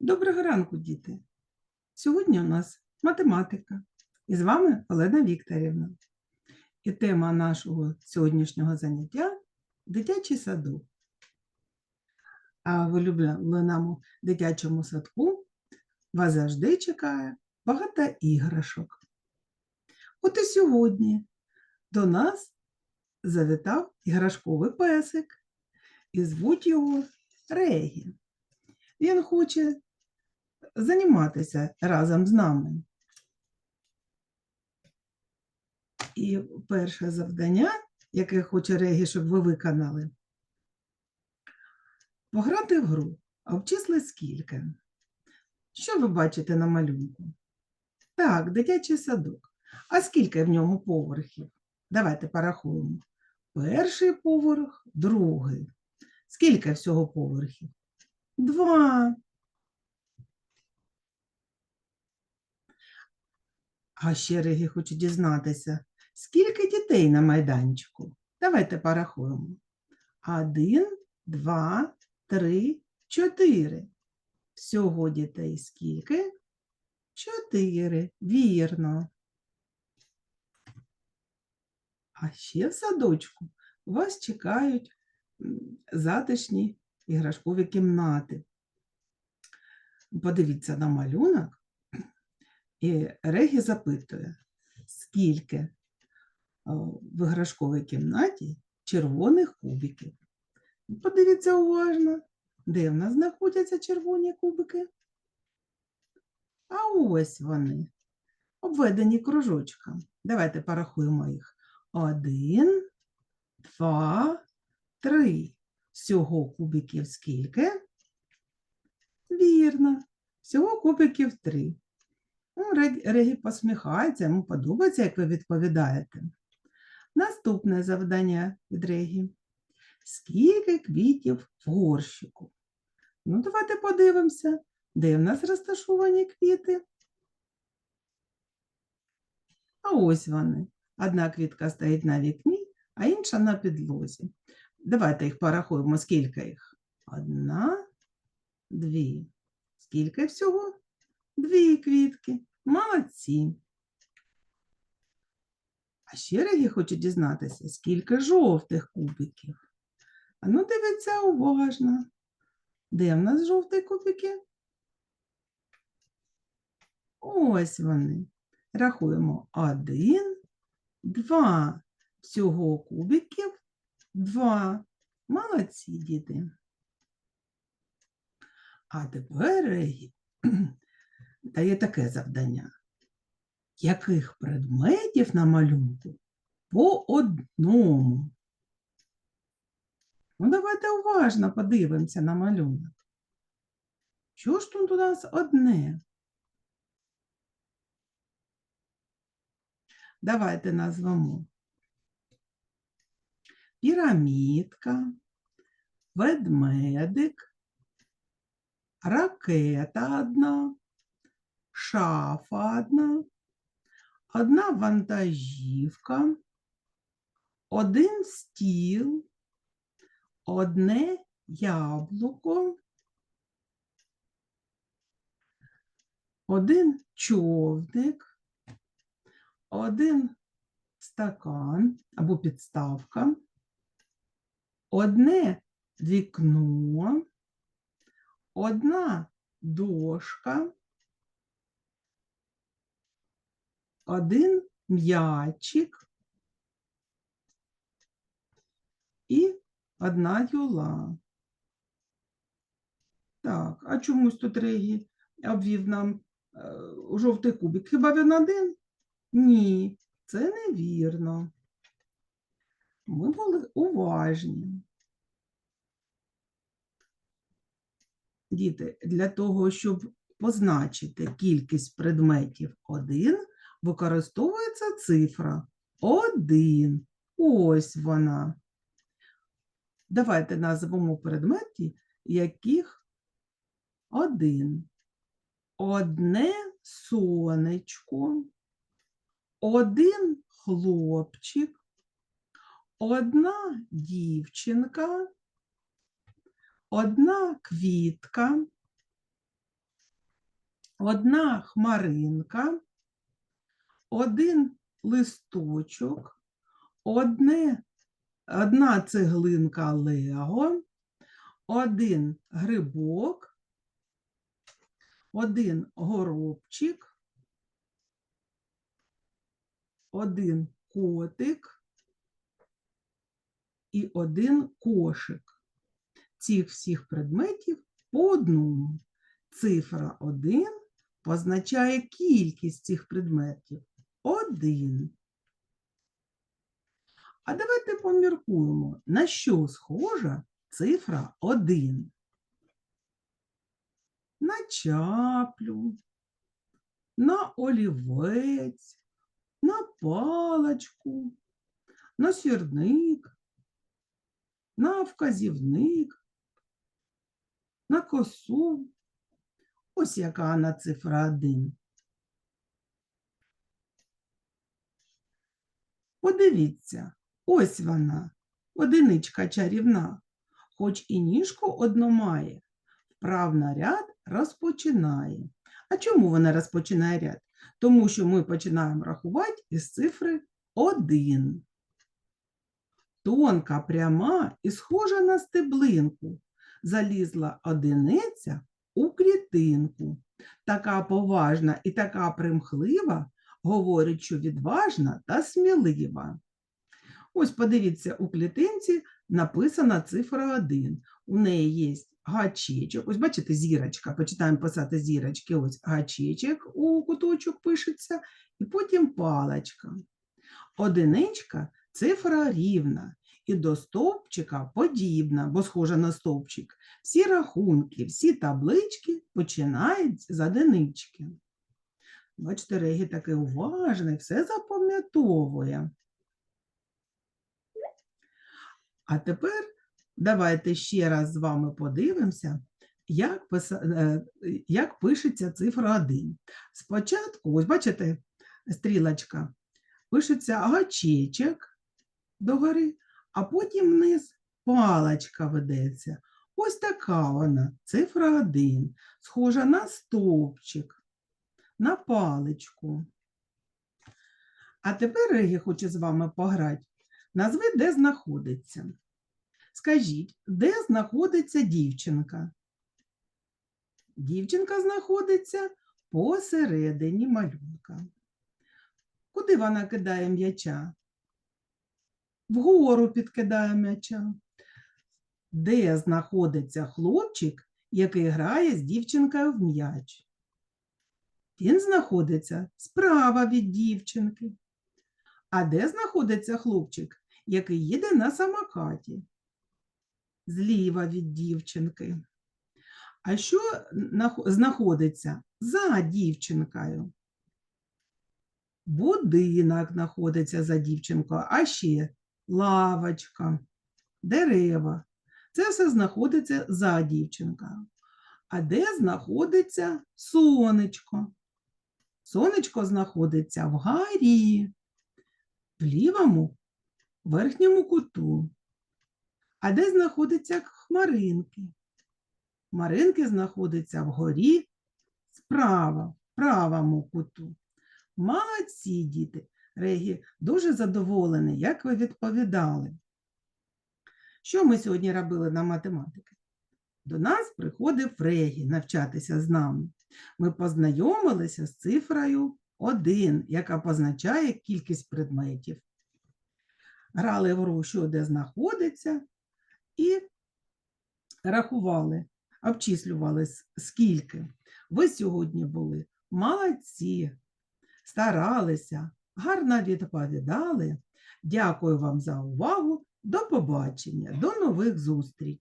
Доброго ранку, діти! Сьогодні у нас математика. І з вами Олена Вікторівна. І тема нашого сьогоднішнього заняття дитячий садок. А в улюбленому дитячому садку вас завжди чекає багато іграшок. От і сьогодні до нас завітав іграшковий песик, і звуть його Регі. Він хоче займатися разом з нами. І перше завдання, яке хоче Регі, щоб ви виконали, пограти в гру, а обчисли скільки. Що ви бачите на малюнку? Так, дитячий садок. А скільки в ньому поверхів? Давайте порахуємо. Перший поверх, другий. Скільки всього поверхів? Два. А ще Регі хочу дізнатися, скільки дітей на майданчику? Давайте порахуємо. Один, два, три, чотири. Всього дітей скільки? Чотири. Вірно. А ще в садочку вас чекають затишні іграшкові кімнати. Подивіться на малюнок, і Регі запитує, скільки в іграшковій кімнаті червоних кубиків. Подивіться уважно, де в нас знаходяться червоні кубики. А ось вони, обведені кружочком. Давайте порахуємо їх. Один, два, три. Всього кубиків скільки? Вірно, всього кубиків три. Ну, Рег- Регі посміхається, йому подобається, як ви відповідаєте. Наступне завдання від Регі. Скільки квітів в горщику? Ну, давайте подивимося, де в нас розташовані квіти. А ось вони. Одна квітка стоїть на вікні, а інша на підлозі. Давайте їх порахуємо, скільки їх. Одна, дві. Скільки всього? Дві квітки. Молодці. А ще Регі хоче дізнатися, скільки жовтих кубиків. А ну, дивіться уважно. Де в нас жовті кубики? Ось вони. Рахуємо один, два. Всього кубиків два. Молодці, діти. А тепер дає таке завдання. Яких предметів на малюнку по одному? Ну, давайте уважно подивимося на малюнок. Що ж тут у нас одне? Давайте назвемо. Пірамідка, ведмедик, ракета одна, шафа одна, одна вантажівка, один стіл, одне яблуко, один човник, один стакан або підставка, одне вікно, одна дошка, один м'ячик і одна юла. Так, а чомусь тут Регі обвів нам е, жовтий кубик? Хіба він один? Ні, це невірно. Ми були уважні. Діти, для того, щоб позначити кількість предметів 1, використовується цифра 1. Ось вона. Давайте назвемо предмети, яких один. Одне сонечко, один хлопчик, одна дівчинка, одна квітка, одна хмаринка, один листочок, одне, одна цеглинка Лего, один грибок, один горобчик, один котик і один кошик. Цих всіх предметів по одному. Цифра 1 позначає кількість цих предметів. Один. А давайте поміркуємо, на що схожа цифра 1. На чаплю, на олівець, на паличку, на сірник, на вказівник, на косу. Ось яка вона цифра 1. Подивіться, ось вона, одиничка чарівна, хоч і ніжку одну має, вправна ряд розпочинає. А чому вона розпочинає ряд? Тому що ми починаємо рахувати із цифри 1. Тонка, пряма і схожа на стеблинку. Залізла одиниця у клітинку. Така поважна і така примхлива, говорить, що відважна та смілива. Ось подивіться, у клітинці написана цифра 1. У неї є гачечок. Ось бачите, зірочка. Почитаємо писати зірочки. Ось гачечок у куточок пишеться, і потім паличка. Одиничка цифра рівна. І до стовпчика подібна, бо схожа на стовпчик. Всі рахунки, всі таблички починають з одинички. Бачите, Регі такий уважний, все запам'ятовує. А тепер давайте ще раз з вами подивимося, як, писа... е, як пишеться цифра 1. Спочатку, ось бачите, стрілочка, пишеться гачечок догори, а потім вниз паличка ведеться. Ось така вона, цифра 1, схожа на стовпчик, на паличку. А тепер Регі хоче з вами пограти. Назви, де знаходиться. Скажіть, де знаходиться дівчинка? Дівчинка знаходиться посередині малюнка. Куди вона кидає м'яча? Вгору підкидає м'яча. Де знаходиться хлопчик, який грає з дівчинкою в м'яч? Він знаходиться справа від дівчинки. А де знаходиться хлопчик, який їде на самокаті? Зліва від дівчинки. А що знаходиться за дівчинкою? Будинок знаходиться за дівчинкою, а ще лавочка, дерева. Це все знаходиться за дівчинкою. А де знаходиться сонечко? Сонечко знаходиться вгорі, в лівому верхньому куту. А де знаходяться хмаринки? Хмаринки знаходяться вгорі справа, в правому куту. Молодці, діти! Регі дуже задоволений, як ви відповідали. Що ми сьогодні робили на математики? До нас приходив Регі навчатися з нами. Ми познайомилися з цифрою 1, яка позначає кількість предметів. Грали в гру, що де знаходиться, і рахували, обчислювали скільки. Ви сьогодні були молодці, старалися, гарно відповідали. Дякую вам за увагу. До побачення, до нових зустрічей.